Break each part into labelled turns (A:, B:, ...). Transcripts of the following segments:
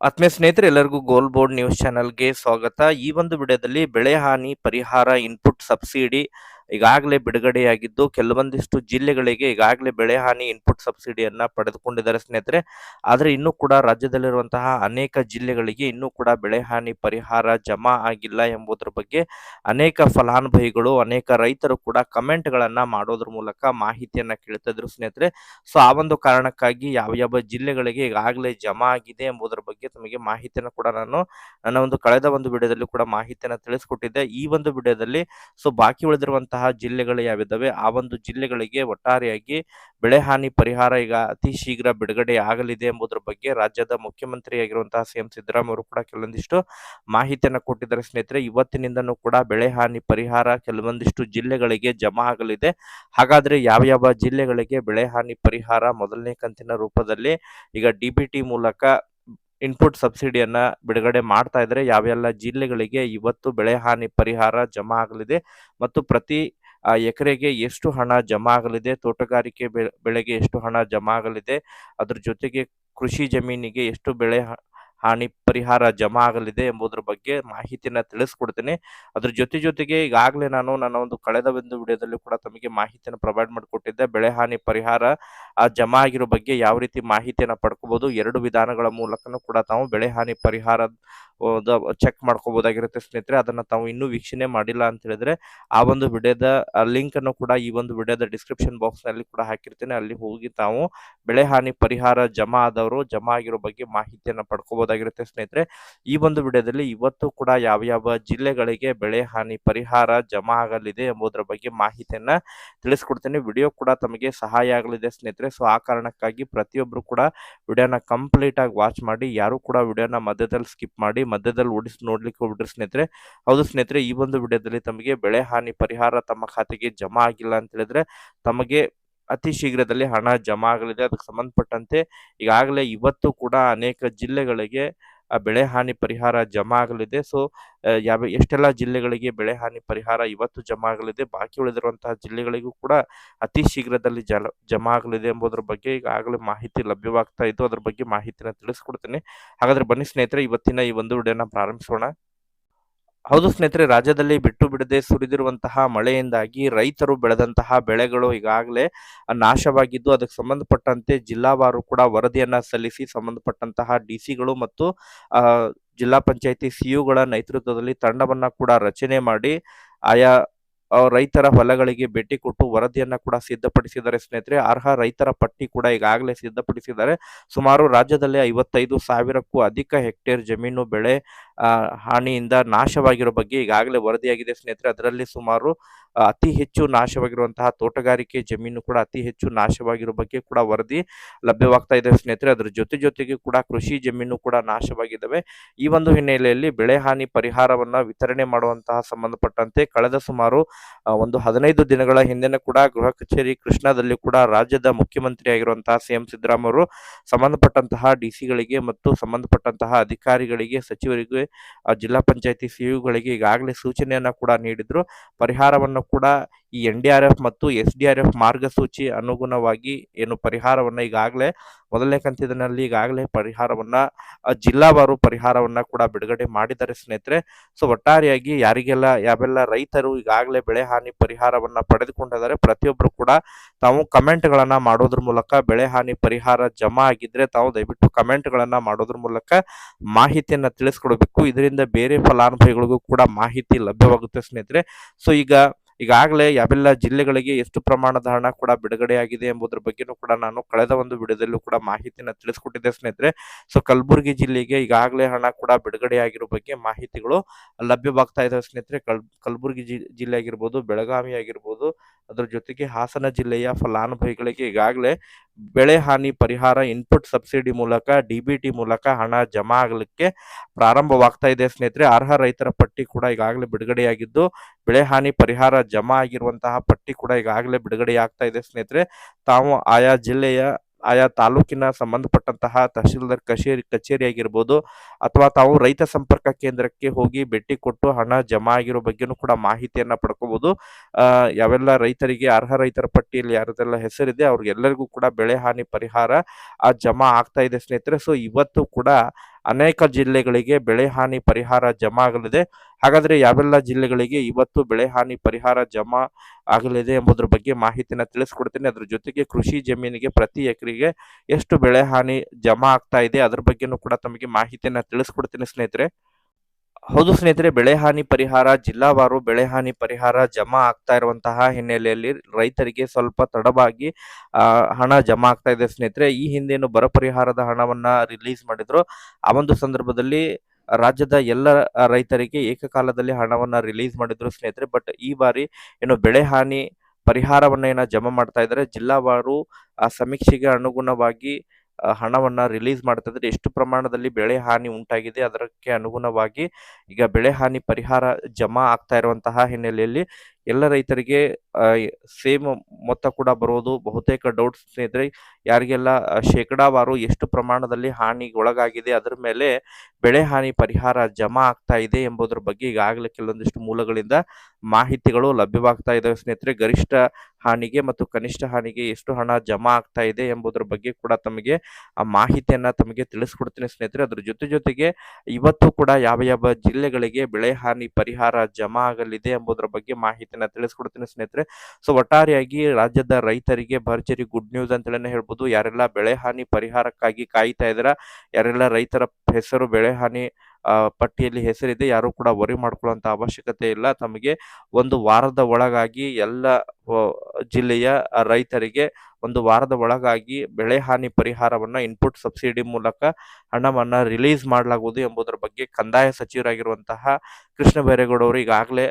A: ಆತ್ಮೀಯ ಸ್ನೇಹಿತರೆ, ಎಲ್ಲರಿಗೂ ಗೋಲ್ ಬೋರ್ಡ್ ನ್ಯೂಸ್ ಚಾನೆಲ್ಗೆ ಸ್ವಾಗತ. ಈ ಒಂದು ವಿಡಿಯೋದಲ್ಲಿ ಬೆಳೆ ಹಾನಿ ಪರಿಹಾರ ಇನ್ಪುಟ್ ಸಬ್ಸಿಡಿ ಈಗಾಗಲೇ ಬಿಡುಗಡೆಯಾಗಿದ್ದು ಕೆಲವೊಂದಿಷ್ಟು ಜಿಲ್ಲೆಗಳಿಗೆ ಈಗಾಗಲೇ ಬೆಳೆ ಹಾನಿ ಇನ್ಪುಟ್ ಸಬ್ಸಿಡಿಯನ್ನ ಪಡೆದುಕೊಂಡಿದ್ದಾರೆ ಸ್ನೇಹಿತರೆ. ಆದರೆ ಇನ್ನೂ ಕೂಡ ರಾಜ್ಯದಲ್ಲಿರುವಂತಹ ಅನೇಕ ಜಿಲ್ಲೆಗಳಿಗೆ ಇನ್ನೂ ಕೂಡ ಬೆಳೆ ಹಾನಿ ಪರಿಹಾರ ಜಮಾ ಆಗಿಲ್ಲ ಎಂಬುದರ ಬಗ್ಗೆ ಅನೇಕ ಫಲಾನುಭವಿಗಳು, ಅನೇಕ ರೈತರು ಕೂಡ ಕಮೆಂಟ್ಗಳನ್ನ ಮಾಡೋದ್ರ ಮೂಲಕ ಮಾಹಿತಿಯನ್ನ ಕೇಳ್ತಿದ್ರು ಸ್ನೇಹಿತರೆ. ಸೊ ಆ ಒಂದು ಕಾರಣಕ್ಕಾಗಿ ಯಾವ ಯಾವ ಜಿಲ್ಲೆಗಳಿಗೆ ಈಗಾಗಲೇ ಜಮಾ ಆಗಿದೆ ಎಂಬುದರ ಬಗ್ಗೆ ತಮಗೆ ಮಾಹಿತಿಯನ್ನು ಕೂಡ ನಾನು ನನ್ನ ಒಂದು ಕಳೆದ ಒಂದು ವಿಡಿಯೋದಲ್ಲಿ ಕೂಡ ಮಾಹಿತಿಯನ್ನು ತಿಳಿಸ್ಕೊಟ್ಟಿದ್ದೆ. ಈ ಒಂದು ವಿಡಿಯೋದಲ್ಲಿ ಸೊ ಬಾಕಿ ಉಳಿದಿರುವಂತಹ ಜಿಲ್ಲೆಗಳು ಯಾವಿದ್ದಾವೆ ಆ ಒಂದು ಜಿಲ್ಲೆಗಳಿಗೆ ಒಟ್ಟಾರೆಯಾಗಿ ಬೆಳೆ ಹಾನಿ ಪರಿಹಾರ ಈಗ ಅತಿ ಶೀಘ್ರ ಬಿಡುಗಡೆ ಆಗಲಿದೆ ಎಂಬುದರ ಬಗ್ಗೆ ರಾಜ್ಯದ ಮುಖ್ಯಮಂತ್ರಿಯಾಗಿರುವಂತಹ ಸಿ ಎಂ ಸಿದ್ದರಾಮಯ್ಯ ಅವರು ಕೂಡ ಕೆಲವೊಂದಿಷ್ಟು ಮಾಹಿತಿಯನ್ನು ಕೊಟ್ಟಿದ್ದಾರೆ. ಸ್ನೇಹಿತರೆ, ಇವತ್ತಿನಿಂದನೂ ಕೂಡ ಬೆಳೆ ಹಾನಿ ಪರಿಹಾರ ಕೆಲವೊಂದಿಷ್ಟು ಜಿಲ್ಲೆಗಳಿಗೆ ಜಮಾ ಆಗಲಿದೆ. ಹಾಗಾದ್ರೆ ಯಾವ ಯಾವ ಜಿಲ್ಲೆಗಳಿಗೆ ಬೆಳೆ ಹಾನಿ ಪರಿಹಾರ ಮೊದಲನೇ ಕಂತಿನ ರೂಪದಲ್ಲಿ ಈಗ ಡಿಬಿಟಿ ಮೂಲಕ ಇನ್ಪುಟ್ ಸಬ್ಸಿಡಿಯನ್ನ ಬಿಡುಗಡೆ ಮಾಡ್ತಾ ಇದ್ದಾರೆ ಯಾವೆಲ್ಲ ಜಿಲ್ಲೆಗಳಿಗೆ ಇವತ್ತು ಬೆಳೆ ಹಾನಿ ಪರಿಹಾರ ಜಮಾ ಆಗಲಿದೆ ಮತ್ತು ಪ್ರತಿ ಎಕರೆಗೆ ಎಷ್ಟು ಹಣ ಜಮಾ ಆಗಲಿದೆ, ತೋಟಗಾರಿಕೆ ಬೆಳೆಗೆ ಎಷ್ಟು ಹಣ ಜಮಾ ಆಗಲಿದೆ, ಅದ್ರ ಜೊತೆಗೆ ಕೃಷಿ ಜಮೀನಿಗೆ ಎಷ್ಟು ಬೆಳೆ ಹಾನಿ ಪರಿಹಾರ ಜಮಾ ಆಗಲಿದೆ ಎಂಬುದರ ಬಗ್ಗೆ ಮಾಹಿತಿಯನ್ನ ತಿಳಿಸ್ಕೊಡ್ತೇನೆ. ಅದ್ರ ಜೊತೆ ಜೊತೆಗೆ ಈಗಾಗಲೇ ನಾನು ನನ್ನ ಒಂದು ಕಳೆದ ಒಂದು ವಿಡಿಯೋದಲ್ಲಿ ಕೂಡ ತಮಗೆ ಮಾಹಿತಿಯನ್ನು ಪ್ರೊವೈಡ್ ಮಾಡಿಕೊಟ್ಟಿದ್ದೆ. ಬೆಳೆ ಹಾನಿ ಪರಿಹಾರ ಜಮಾ ಆಗಿರೋ ಬಗ್ಗೆ ಯಾವ ರೀತಿ ಮಾಹಿತಿಯನ್ನು ಪಡ್ಕೋಬಹುದು ಎರಡು ವಿಧಾನಗಳ ಮೂಲಕನೂ ಕೂಡ ತಾವು ಬೆಳೆ ಹಾನಿ ಪರಿಹಾರ ಚೆಕ್ ಮಾಡ್ಕೋಬಹುದಾಗಿರುತ್ತೆ ಸ್ನೇಹಿತರೆ. ಅದನ್ನ ತಾವು ಇನ್ನೂ ವೀಕ್ಷಣೆ ಮಾಡಿಲ್ಲ ಅಂತ ಹೇಳಿದ್ರೆ ಆ ಒಂದು ವಿಡಿಯೋದ ಲಿಂಕ್ ಅನ್ನು ಕೂಡ ಈ ಒಂದು ವಿಡಿಯೋದ ಡಿಸ್ಕ್ರಿಪ್ಷನ್ ಬಾಕ್ಸ್ನಲ್ಲಿ ಕೂಡ ಹಾಕಿರ್ತೇನೆ. ಅಲ್ಲಿ ಹೋಗಿ ತಾವು ಬೆಳೆ ಹಾನಿ ಪರಿಹಾರ ಜಮಾ ಆದವರು, ಜಮಾ ಆಗಿರೋ ಬಗ್ಗೆ ಮಾಹಿತಿಯನ್ನ ಪಡ್ಕೋಬಹುದಾಗಿರುತ್ತೆ ಸ್ನೇಹಿತರೆ. ಈ ಒಂದು ವಿಡಿಯೋದಲ್ಲಿ ಇವತ್ತು ಕೂಡ ಯಾವ ಯಾವ ಜಿಲ್ಲೆಗಳಿಗೆ ಬೆಳೆ ಹಾನಿ ಪರಿಹಾರ ಜಮಾ ಆಗಲಿದೆ ಎಂಬುದರ ಬಗ್ಗೆ ಮಾಹಿತಿಯನ್ನ ತಿಳಿಸ್ಕೊಡ್ತೇನೆ. ವಿಡಿಯೋ ಕೂಡ ತಮಗೆ ಸಹಾಯ ಆಗಲಿದೆ ಸ್ನೇಹಿತರೆ. ಸೊ, ಆ ಕಾರಣಕ್ಕಾಗಿ ಪ್ರತಿಯೊಬ್ಬರು ಕೂಡ ವಿಡಿಯೋನ ಕಂಪ್ಲೀಟ್ ಆಗಿ ವಾಚ್ ಮಾಡಿ, ಯಾರು ಕೂಡ ವಿಡಿಯೋನ ಮಧ್ಯದಲ್ಲಿ ಸ್ಕಿಪ್ ಮಾಡಿ, ಮಧ್ಯದಲ್ಲಿ ಓಡಿಸಿ ನೋಡ್ಲಿಕ್ಕೆ ಹೋಗ್ಬಿಟ್ರಿ ಸ್ನೇಹಿತರೆ. ಹೌದು ಸ್ನೇಹಿತರೆ, ಈ ಒಂದು ವಿಡಿಯೋದಲ್ಲಿ ತಮಗೆ ಬೆಳೆ ಹಾನಿ ಪರಿಹಾರ ತಮ್ಮ ಖಾತೆಗೆ ಜಮಾ ಆಗಿಲ್ಲ ಅಂತ ಹೇಳಿದ್ರೆ ತಮಗೆ ಅತಿ ಶೀಘ್ರದಲ್ಲಿ ಹಣ ಜಮಾ ಆಗಲಿದೆ. ಅದಕ್ಕೆ ಸಂಬಂಧಪಟ್ಟಂತೆ ಈಗಾಗಲೇ ಇವತ್ತು ಕೂಡ ಅನೇಕ ಜಿಲ್ಲೆಗಳಿಗೆ ಬೆಳೆ ಹಾನಿ ಪರಿಹಾರ ಜಮಾ ಆಗಲಿದೆ. ಸೊ ಯಾವ, ಎಷ್ಟೆಲ್ಲ ಜಿಲ್ಲೆಗಳಿಗೆ ಬೆಳೆ ಹಾನಿ ಪರಿಹಾರ ಇವತ್ತು ಜಮಾ ಆಗಲಿದೆ, ಬಾಕಿ ಉಳಿದಿರುವಂತಹ ಜಿಲ್ಲೆಗಳಿಗೂ ಕೂಡ ಅತಿ ಶೀಘ್ರದಲ್ಲಿ ಜಲ, ಜಮಾ ಆಗಲಿದೆ ಎಂಬುದರ ಬಗ್ಗೆ ಈಗಾಗಲೇ ಮಾಹಿತಿ ಲಭ್ಯವಾಗ್ತಾ ಇದ್ದು, ಅದ್ರ ಬಗ್ಗೆ ಮಾಹಿತಿನ ತಿಳಿಸ್ಕೊಡ್ತೀನಿ. ಹಾಗಾದ್ರೆ ಬನ್ನಿ ಸ್ನೇಹಿತರೆ, ಇವತ್ತಿನ ಈ ಒಂದು ವಿಡಿಯೋನ ಪ್ರಾರಂಭಿಸೋಣ. ಹೌದು ಸ್ನೇಹಿತರೆ, ರಾಜ್ಯದಲ್ಲಿ ಬಿಟ್ಟು ಬಿಡದೆ ಸುರಿದಿರುವಂತಹ ಮಳೆಯಿಂದಾಗಿ ರೈತರು ಬೆಳೆದಂತಹ ಬೆಳೆಗಳು ಈಗಾಗಲೇ ನಾಶವಾಗಿದ್ದು, ಅದಕ್ಕೆ ಸಂಬಂಧಪಟ್ಟಂತೆ ಜಿಲ್ಲಾವಾರು ಕೂಡ ವರದಿಯನ್ನ ಸಲ್ಲಿಸಿ, ಸಂಬಂಧಪಟ್ಟಂತಹ ಡಿಸಿಗಳು ಮತ್ತು ಜಿಲ್ಲಾ ಪಂಚಾಯಿತಿ ಸಿಯುಗಳ ನೇತೃತ್ವದಲ್ಲಿ ತಂಡವನ್ನ ಕೂಡ ರಚನೆ ಮಾಡಿ, ಆಯಾ ರೈತರ ಹೊಲಗಳಿಗೆ ಭೇಟಿ ಕೊಟ್ಟು ವರದಿಯನ್ನ ಕೂಡ ಸಿದ್ಧಪಡಿಸಿದ್ದಾರೆ ಸ್ನೇಹಿತರೆ. ಅರ್ಹ ರೈತರ ಪಟ್ಟಿ ಕೂಡ ಈಗಾಗಲೇ ಸಿದ್ಧಪಡಿಸಿದ್ದಾರೆ. ಸುಮಾರು ರಾಜ್ಯದಲ್ಲಿ ಐವತ್ತೈದು ಸಾವಿರಕ್ಕೂ ಅಧಿಕ ಹೆಕ್ಟೇರ್ ಜಮೀನು ಬೆಳೆ ಹಾನಿಯಿಂದ ನಾಶವಾಗಿರೋ ಬಗ್ಗೆ ಈಗಾಗಲೇ ವರದಿಯಾಗಿದೆ ಸ್ನೇಹಿತರೆ. ಅದರಲ್ಲಿ ಸುಮಾರು ಅತಿ ಹೆಚ್ಚು ನಾಶವಾಗಿರುವಂತಹ ತೋಟಗಾರಿಕೆ ಜಮೀನು ಕೂಡ ಅತಿ ಹೆಚ್ಚು ನಾಶವಾಗಿರೋ ಬಗ್ಗೆ ಕೂಡ ವರದಿ ಲಭ್ಯವಾಗ್ತಾ ಇದೆ ಸ್ನೇಹಿತರೆ. ಅದರ ಜೊತೆ ಜೊತೆಗೆ ಕೂಡ ಕೃಷಿ ಜಮೀನು ಕೂಡ ನಾಶವಾಗಿದ್ದಾವೆ. ಈ ಒಂದು ಹಿನ್ನೆಲೆಯಲ್ಲಿ ಬೆಳೆ ಹಾನಿ ಪರಿಹಾರವನ್ನ ವಿತರಣೆ ಮಾಡುವಂತಹ ಸಂಬಂಧಪಟ್ಟಂತೆ ಕಳೆದ ಸುಮಾರು ಒಂದು ಹದಿನೈದು ದಿನಗಳ ಹಿಂದೆನೂ ಕೂಡ ಗೃಹ ಕಚೇರಿ ಕೃಷ್ಣಾದಲ್ಲಿ ಕೂಡ ರಾಜ್ಯದ ಮುಖ್ಯಮಂತ್ರಿ ಆಗಿರುವಂತಹ ಸಿ ಎಂ ಸಿದ್ದರಾಮಯ್ಯ ಅವರು ಸಂಬಂಧಪಟ್ಟಂತಹ ಡಿಸಿಗಳಿಗೆ ಮತ್ತು ಸಂಬಂಧಪಟ್ಟಂತಹ ಅಧಿಕಾರಿಗಳಿಗೆ, ಸಚಿವರಿಗೆ ಜಿಲ್ಲಾ ಪಂಚಾಯತಿ ಸಿಇಒಗಳಿಗೆ ಈಗಾಗಲೇ ಸೂಚನೆಯನ್ನ ಕೂಡ ನೀಡಿದ್ರು. ಪರಿಹಾರವನ್ನು ಕೂಡ ಈ ಎನ್ ಡಿ ಆರ್ ಎಫ್ ಮತ್ತು ಎಸ್ ಡಿ ಆರ್ ಎಫ್ ಮಾರ್ಗಸೂಚಿ ಅನುಗುಣವಾಗಿ ಏನು ಪರಿಹಾರವನ್ನ ಈಗಾಗಲೇ ಮೊದಲನೇ ಕಂತಿನಲ್ಲಿ ಈಗಾಗಲೇ ಪರಿಹಾರವನ್ನ ಜಿಲ್ಲಾವಾರು ಪರಿಹಾರವನ್ನ ಕೂಡ ಬಿಡುಗಡೆ ಮಾಡಿದ್ದಾರೆ ಸ್ನೇಹಿತರೆ. ಸೊ, ಒಟ್ಟಾರೆಯಾಗಿ ಯಾರಿಗೆಲ್ಲ, ಯಾವೆಲ್ಲ ರೈತರು ಈಗಾಗಲೇ ಬೆಳೆ ಹಾನಿ ಪರಿಹಾರವನ್ನ ಪಡೆದುಕೊಂಡಿದ್ದಾರೆ ಪ್ರತಿಯೊಬ್ಬರು ಕೂಡ ತಾವು ಕಮೆಂಟ್ಗಳನ್ನು ಮಾಡೋದ್ರ ಮೂಲಕ ಬೆಳೆ ಹಾನಿ ಪರಿಹಾರ ಜಮಾ ಆಗಿದ್ರೆ ತಾವು ದಯವಿಟ್ಟು ಕಮೆಂಟ್ಗಳನ್ನು ಮಾಡೋದ್ರ ಮೂಲಕ ಮಾಹಿತಿಯನ್ನ ತಿಳಿಸ್ಕೊಡ್ಬೇಕು. ಇದರಿಂದ ಬೇರೆ ಫಲಾನುಭವಿಗಳಿಗೂ ಕೂಡ ಮಾಹಿತಿ ಲಭ್ಯವಾಗುತ್ತೆ ಸ್ನೇಹಿತರೆ. ಸೊ, ಈಗ ಈಗಾಗಲೇ ಯಾವೆಲ್ಲ ಜಿಲ್ಲೆಗಳಿಗೆ ಎಷ್ಟು ಪ್ರಮಾಣದ ಹಣ ಕೂಡ ಬಿಡುಗಡೆಯಾಗಿದೆ ಎಂಬುದರ ಬಗ್ಗೆನೂ ಕೂಡ ನಾನು ಕಳೆದ ಒಂದು ವಿಡಿಯೋದಲ್ಲೂ ಕೂಡ ಮಾಹಿತಿಯನ್ನು ತಿಳಿಸ್ಕೊಟ್ಟಿದ್ದೆ ಸ್ನೇಹಿತರೆ. ಸೊ ಕಲಬುರಗಿ ಜಿಲ್ಲೆಗೆ ಈಗಾಗಲೇ ಹಣ ಕೂಡ ಬಿಡುಗಡೆಯಾಗಿರೋ ಬಗ್ಗೆ ಮಾಹಿತಿಗಳು ಲಭ್ಯವಾಗ್ತಾ ಇದ್ದಾವೆ ಸ್ನೇಹಿತರೆ. ಕಲ್, ಕಲಬುರಗಿ ಜಿ, ಜಿಲ್ಲೆ ಆಗಿರ್ಬೋದು, ಬೆಳಗಾವಿ ಆಗಿರ್ಬೋದು, ಅದರ ಜೊತೆಗೆ ಹಾಸನ ಜಿಲ್ಲೆಯ ಫಲಾನುಭವಿಗಳಿಗೆ ಈಗಾಗಲೇ ಬೆಳೆ ಹಾನಿ ಪರಿಹಾರ ಇನ್ಪುಟ್ ಸಬ್ಸಿಡಿ ಮೂಲಕ ಡಿಬಿಟಿ ಮೂಲಕ ಹಣ ಜಮಾ ಆಗಲಿಕ್ಕೆ ಪ್ರಾರಂಭವಾಗ್ತಾ ಇದೆ ಸ್ನೇಹಿತರೆ. ಅರ್ಹ ರೈತರ ಪಟ್ಟಿ ಕೂಡ ಈಗಾಗಲೇ ಬಿಡುಗಡೆಯಾಗಿದ್ದು, ಬೆಳೆ ಹಾನಿ ಪರಿಹಾರ ಜಮಾ ಆಗಿರುವಂತಹ ಪಟ್ಟಿ ಕೂಡ ಈಗಾಗಲೇ ಬಿಡುಗಡೆಯಾಗ್ತಾ ಇದೆ ಸ್ನೇಹಿತರೆ. ತಾವು ಆಯಾ ಜಿಲ್ಲೆಯ ಆಯಾ ತಾಲೂಕಿನ ಸಂಬಂಧಪಟ್ಟಂತಹ ತಹಶೀಲ್ದಾರ್ ಕಚೇರಿ ಕಚೇರಿ ಆಗಿರ್ಬೋದು ಅಥವಾ ತಾವು ರೈತ ಸಂಪರ್ಕ ಕೇಂದ್ರಕ್ಕೆ ಹೋಗಿ ಭೇಟಿ ಕೊಟ್ಟು ಹಣ ಜಮಾ ಆಗಿರೋ ಬಗ್ಗೆನೂ ಕೂಡ ಮಾಹಿತಿಯನ್ನ ಪಡ್ಕೋಬಹುದು ಯಾವೆಲ್ಲ ರೈತರಿಗೆ ಅರ್ಹ ರೈತರ ಪಟ್ಟಿಯಲ್ಲಿ ಯಾರದೆಲ್ಲ ಹೆಸರಿದೆ ಅವ್ರಿಗೆಲ್ಲರಿಗೂ ಕೂಡ ಬೆಳೆ ಹಾನಿ ಪರಿಹಾರ ಆ, ಜಮಾ ಆಗ್ತಾ ಇದೆ ಸ್ನೇಹಿತರೆ. ಸೊ ಇವತ್ತು ಕೂಡ ಅನೇಕ ಜಿಲ್ಲೆಗಳಿಗೆ ಬೆಳೆ ಹಾನಿ ಪರಿಹಾರ ಜಮಾ ಆಗಲಿದೆ. ಹಾಗಾದರೆ ಯಾವೆಲ್ಲ ಜಿಲ್ಲೆಗಳಿಗೆ ಇವತ್ತು ಬೆಳೆ ಹಾನಿ ಪರಿಹಾರ ಜಮಾ ಆಗಲಿದೆ ಎಂಬುದರ ಬಗ್ಗೆ ಮಾಹಿತಿನ ತಿಳಿಸ್ಕೊಡ್ತೀನಿ. ಅದರ ಜೊತೆಗೆ ಕೃಷಿ ಜಮೀನಿಗೆ ಪ್ರತಿ ಎಕರೆಗೆ ಎಷ್ಟು ಬೆಳೆ ಹಾನಿ ಜಮಾ ಆಗ್ತಾ ಇದೆ ಅದ್ರ ಬಗ್ಗೆನೂ ಕೂಡ ತಮಗೆ ಮಾಹಿತಿಯನ್ನು ತಿಳಿಸ್ಕೊಡ್ತೀನಿ ಸ್ನೇಹಿತರೆ. ಹೌದು ಸ್ನೇಹಿತರೆ, ಬೆಳೆ ಹಾನಿ ಪರಿಹಾರ, ಜಿಲ್ಲಾವಾರು ಬೆಳೆ ಹಾನಿ ಪರಿಹಾರ ಜಮಾ ಆಗ್ತಾ ಇರುವಂತಹ ಹಿನ್ನೆಲೆಯಲ್ಲಿ ರೈತರಿಗೆ ಸ್ವಲ್ಪ ತಡವಾಗಿ ಹಣ ಜಮಾ ಆಗ್ತಾ ಇದೆ ಸ್ನೇಹಿತರೆ. ಈ ಹಿಂದೇನು ಬರ ಪರಿಹಾರದ ಹಣವನ್ನ ರಿಲೀಸ್ ಮಾಡಿದ್ರು. ಆ ಒಂದು ಸಂದರ್ಭದಲ್ಲಿ ರಾಜ್ಯದ ಎಲ್ಲ ರೈತರಿಗೆ ಏಕಕಾಲದಲ್ಲಿ ಹಣವನ್ನ ರಿಲೀಸ್ ಮಾಡಿದ್ರು ಸ್ನೇಹಿತರೆ. ಬಟ್ ಈ ಬಾರಿ ಏನು ಬೆಳೆ ಹಾನಿ ಪರಿಹಾರವನ್ನ ಏನ ಜಮಾ ಮಾಡ್ತಾ ಇದ್ದಾರೆ, ಜಿಲ್ಲಾವಾರು, ಆ, ಸಮೀಕ್ಷೆಗೆ ಅನುಗುಣವಾಗಿ ಹಣವನ್ನ ರಿಲೀಸ್ ಮಾಡ್ತಾ ಇದ್ದಾರೆ ಎಷ್ಟು ಪ್ರಮಾಣದಲ್ಲಿ ಬೆಳೆ ಹಾನಿ ಉಂಟಾಗಿದೆ ಅದಕ್ಕೆ ಅನುಗುಣವಾಗಿ ಈಗ ಬೆಳೆ ಹಾನಿ ಪರಿಹಾರ ಜಮಾ ಆಗ್ತಾ ಇರುವಂತಹ ಹಿನ್ನೆಲೆಯಲ್ಲಿ ಎಲ್ಲ ರೈತರಿಗೆ ಸೇಮ್ ಮೊತ್ತ ಕೂಡ ಬರೋದು, ಬಹುತೇಕ ಡೌಟ್ಸ್ ಸ್ನೇಹಿತರೆ, ಯಾರಿಗೆಲ್ಲ ಶೇಕಡಾವಾರು ಎಷ್ಟು ಪ್ರಮಾಣದಲ್ಲಿ ಹಾನಿಗೆ ಒಳಗಾಗಿದೆ, ಅದರ ಮೇಲೆ ಬೆಳೆ ಹಾನಿ ಪರಿಹಾರ ಜಮಾ ಆಗ್ತಾ ಇದೆ ಎಂಬುದರ ಬಗ್ಗೆ ಈಗಾಗಲೇ ಕೆಲವೊಂದಿಷ್ಟು ಮೂಲಗಳಿಂದ ಮಾಹಿತಿಗಳು ಲಭ್ಯವಾಗ್ತಾ ಇದಾವೆ ಸ್ನೇಹಿತರೆ. ಗರಿಷ್ಠ ಹಾನಿಗೆ ಮತ್ತು ಕನಿಷ್ಠ ಹಾನಿಗೆ ಎಷ್ಟು ಹಣ ಜಮಾ ಆಗ್ತಾ ಇದೆ ಎಂಬುದರ ಬಗ್ಗೆ ಕೂಡ ತಮಗೆ, ಆ, ಮಾಹಿತಿಯನ್ನ ತಮಗೆ ತಿಳಿಸ್ಕೊಡ್ತೀನಿ ಸ್ನೇಹಿತರೆ. ಅದ್ರ ಜೊತೆ ಜೊತೆಗೆ ಇವತ್ತು ಕೂಡ ಯಾವ ಯಾವ ಜಿಲ್ಲೆಗಳಿಗೆ ಬೆಳೆ ಹಾನಿ ಪರಿಹಾರ ಜಮಾ ಆಗಲಿದೆ ಎಂಬುದರ ಬಗ್ಗೆ ಮಾಹಿತಿಯನ್ನ ತಿಳಿಸ್ಕೊಡ್ತೀನಿ ಸ್ನೇಹಿತರೆ. ಸೊ ಒಟ್ಟಾರೆಯಾಗಿ ರಾಜ್ಯದ ರೈತರಿಗೆ ಭರ್ಜರಿ ಗುಡ್ ನ್ಯೂಸ್ ಅಂತೇಳಿ ಹೇಳ್ಬೋದು. ಯಾರೆಲ್ಲ ಬೆಳೆ ಹಾನಿ ಪರಿಹಾರಕ್ಕಾಗಿ ಕಾಯ್ತಾ ಇದ್ರ ಯಾರೆಲ್ಲ ರೈತರ ಹೆಸರು ಬೆಳೆ ಹಾನಿ ಪಟ್ಟಿಯಲ್ಲಿ ಹೆಸರಿದೆ, ಯಾರು ಕೂಡ ವರಿ ಮಾಡ್ಕೊಳ್ಳುವಂತ ಅವಶ್ಯಕತೆ ಇಲ್ಲ. ತಮಗೆ ಒಂದು ವಾರದ ಒಳಗಾಗಿ ಎಲ್ಲ ಜಿಲ್ಲೆಯ ರೈತರಿಗೆ ಒಂದು ವಾರದ ಒಳಗಾಗಿ ಬೆಳೆ ಹಾನಿ ಪರಿಹಾರವನ್ನ ಇನ್ಪುಟ್ ಸಬ್ಸಿಡಿ ಮೂಲಕ ಹಣವನ್ನು ರಿಲೀಸ್ ಮಾಡಲಾಗುವುದು ಎಂಬುದರ ಬಗ್ಗೆ ಕಂದಾಯ ಸಚಿವರಾಗಿರುವಂತಹ ಕೃಷ್ಣ ಬೈರೇಗೌಡ ಅವರು ಈಗಾಗಲೇ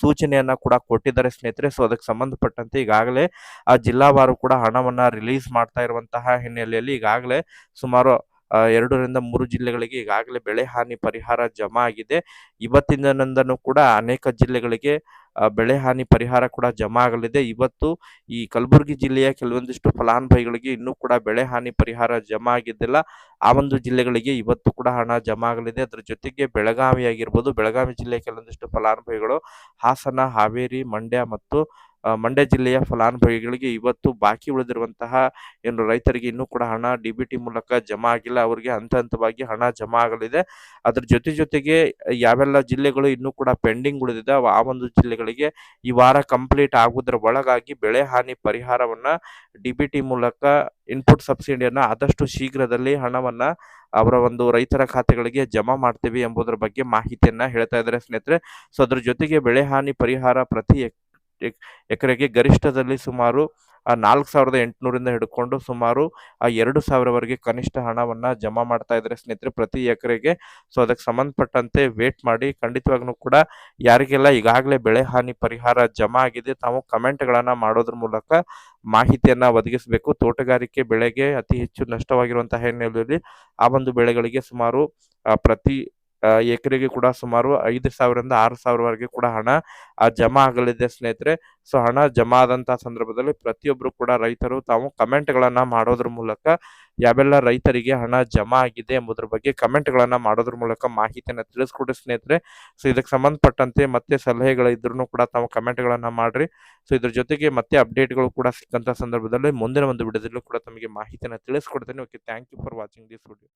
A: ಸೂಚನೆಯನ್ನ ಕೂಡ ಕೊಟ್ಟಿದ್ದಾರೆ ಸ್ನೇಹಿತರೆ. ಸೊ ಅದಕ್ಕೆ ಸಂಬಂಧಪಟ್ಟಂತೆ ಈಗಾಗಲೇ ಆ ಜಿಲ್ಲಾವಾರು ಕೂಡ ಹಣವನ್ನು ರಿಲೀಸ್ ಮಾಡ್ತಾ ಇರುವಂತಹ ಹಿನ್ನೆಲೆಯಲ್ಲಿ ಈಗಾಗಲೇ ಸುಮಾರು ಎರಡರಿಂದ ಮೂರು ಜಿಲ್ಲೆಗಳಿಗೆ ಈಗಾಗಲೇ ಬೆಳೆ ಹಾನಿ ಪರಿಹಾರ ಜಮಾ ಆಗಿದೆ. ಇವತ್ತಿನಿಂದನೂ ಕೂಡ ಅನೇಕ ಜಿಲ್ಲೆಗಳಿಗೆ ಬೆಳೆ ಹಾನಿ ಪರಿಹಾರ ಕೂಡ ಜಮಾ ಆಗಲಿದೆ. ಇವತ್ತು ಈ ಕಲಬುರಗಿ ಜಿಲ್ಲೆಯ ಕೆಲವೊಂದಿಷ್ಟು ಫಲಾನುಭವಿಗಳಿಗೆ ಇನ್ನೂ ಕೂಡ ಬೆಳೆ ಹಾನಿ ಪರಿಹಾರ ಜಮಾ ಆಗಿದ್ದಿಲ್ಲ. ಆ ಒಂದು ಜಿಲ್ಲೆಗಳಿಗೆ ಇವತ್ತು ಕೂಡ ಹಣ ಜಮಾ ಆಗಲಿದೆ. ಅದ್ರ ಜೊತೆಗೆ ಬೆಳಗಾವಿ ಆಗಿರ್ಬೋದು ಬೆಳಗಾವಿ ಜಿಲ್ಲೆಯ ಕೆಲವೊಂದಿಷ್ಟು ಫಲಾನುಭವಿಗಳು ಹಾಸನ, ಹಾವೇರಿ, ಮಂಡ್ಯ ಮತ್ತು ಮಂಡ್ಯ ಜಿಲ್ಲೆಯ ಫಲಾನುಭವಿಗಳಿಗೆ ಇವತ್ತು ಬಾಕಿ ಉಳಿದಿರುವಂತಹ ಏನು ರೈತರಿಗೆ ಇನ್ನೂ ಕೂಡ ಹಣ ಡಿ ಮೂಲಕ ಜಮಾ ಆಗಿಲ್ಲ. ಅವರಿಗೆ ಹಂತ ಹಂತವಾಗಿ ಹಣ ಜಮಾ ಆಗಲಿದೆ. ಅದ್ರ ಜೊತೆ ಜೊತೆಗೆ ಯಾವೆಲ್ಲ ಜಿಲ್ಲೆಗಳು ಇನ್ನೂ ಕೂಡ ಪೆಂಡಿಂಗ್ ಉಳಿದಿದೆ ಆ ಒಂದು ಜಿಲ್ಲೆಗಳಿಗೆ ಈ ವಾರ ಕಂಪ್ಲೀಟ್ ಆಗುವುದರ ಒಳಗಾಗಿ ಬೆಳೆ ಹಾನಿ ಪರಿಹಾರವನ್ನ ಡಿ ಮೂಲಕ ಇನ್ಪುಟ್ ಸಬ್ಸಿಡಿಯನ್ನ ಆದಷ್ಟು ಶೀಘ್ರದಲ್ಲಿ ಹಣವನ್ನ ಅವರ ಒಂದು ರೈತರ ಖಾತೆಗಳಿಗೆ ಜಮಾ ಮಾಡ್ತೀವಿ ಎಂಬುದರ ಬಗ್ಗೆ ಮಾಹಿತಿಯನ್ನ ಹೇಳ್ತಾ ಇದ್ದಾರೆ ಸ್ನೇಹಿತರೆ. ಸೊ, ಅದ್ರ ಜೊತೆಗೆ ಬೆಳೆ ಹಾನಿ ಪರಿಹಾರ ಪ್ರತಿ ಎಕರೆಗೆ ಗರಿಷ್ಠದಲ್ಲಿ ಸುಮಾರು, ಆ ನಾಲ್ಕು ಸಾವಿರದ ಎಂಟುನೂರಿಂದ ಹಿಡ್ಕೊಂಡು ಸುಮಾರು, ಆ ಎರಡು ಸಾವಿರವರೆಗೆ ಕನಿಷ್ಠ ಹಣವನ್ನ ಜಮಾ ಮಾಡ್ತಾ ಇದ್ದಾರೆ ಸ್ನೇಹಿತರೆ, ಪ್ರತಿ ಎಕರೆಗೆ. ಸೊ ಅದಕ್ಕೆ ಸಂಬಂಧಪಟ್ಟಂತೆ ವೇಟ್ ಮಾಡಿ. ಖಂಡಿತವಾಗ್ಲೂ ಕೂಡ ಯಾರಿಗೆಲ್ಲ ಈಗಾಗಲೇ ಬೆಳೆ ಹಾನಿ ಪರಿಹಾರ ಜಮಾ ಆಗಿದೆ, ತಾವು ಕಮೆಂಟ್ಗಳನ್ನು ಮಾಡೋದ್ರ ಮೂಲಕ ಮಾಹಿತಿಯನ್ನ ಒದಗಿಸಬೇಕು. ತೋಟಗಾರಿಕೆ ಬೆಳೆಗೆ ಅತಿ ಹೆಚ್ಚು ನಷ್ಟವಾಗಿರುವಂತಹ ಹಿನ್ನೆಲೆಯಲ್ಲಿ ಆ ಒಂದು ಬೆಳೆಗಳಿಗೆ ಸುಮಾರು ಪ್ರತಿ ಎಕರೆಗೆ ಕೂಡ ಸುಮಾರು ಐದು ಸಾವಿರದಿಂದ ಆರು ಸಾವಿರವರೆಗೆ ಕೂಡ ಹಣ ಜಮಾ ಆಗಲಿದೆ ಸ್ನೇಹಿತರೆ. ಸೊ, ಹಣ ಜಮಾ ಆದಂತಹ ಸಂದರ್ಭದಲ್ಲಿ ಪ್ರತಿಯೊಬ್ಬರು ಕೂಡ ರೈತರು ತಾವು ಕಮೆಂಟ್ಗಳನ್ನ ಮಾಡೋದ್ರ ಮೂಲಕ ಯಾವೆಲ್ಲ ರೈತರಿಗೆ ಹಣ ಜಮಾ ಆಗಿದೆ ಎಂಬುದರ ಬಗ್ಗೆ ಕಮೆಂಟ್ಗಳನ್ನ ಮಾಡೋದ್ರ ಮೂಲಕ ಮಾಹಿತಿಯನ್ನ ತಿಳಿಸ್ಕೊಡಿ ಸ್ನೇಹಿತರೆ. ಸೊ, ಇದಕ್ಕೆ ಸಂಬಂಧಪಟ್ಟಂತೆ ಮತ್ತೆ ಸಲಹೆಗಳಿದ್ರು ಕೂಡ ತಾವು ಕಮೆಂಟ್ಗಳನ್ನ ಮಾಡ್ರಿ. ಸೊ, ಇದ್ರ ಜೊತೆಗೆ ಮತ್ತೆ ಅಪ್ಡೇಟ್ಗಳು ಕೂಡ ಸಿಕ್ಕಂತ ಸಂದರ್ಭದಲ್ಲಿ ಮುಂದಿನ ಒಂದು ವಿಡಿಯೋದಲ್ಲೂ ಕೂಡ ತಮಗೆ ಮಾಹಿತಿಯನ್ನ ತಿಳಿಸ್ಕೊಡ್ತೇನೆ. Okay thank you for watching this video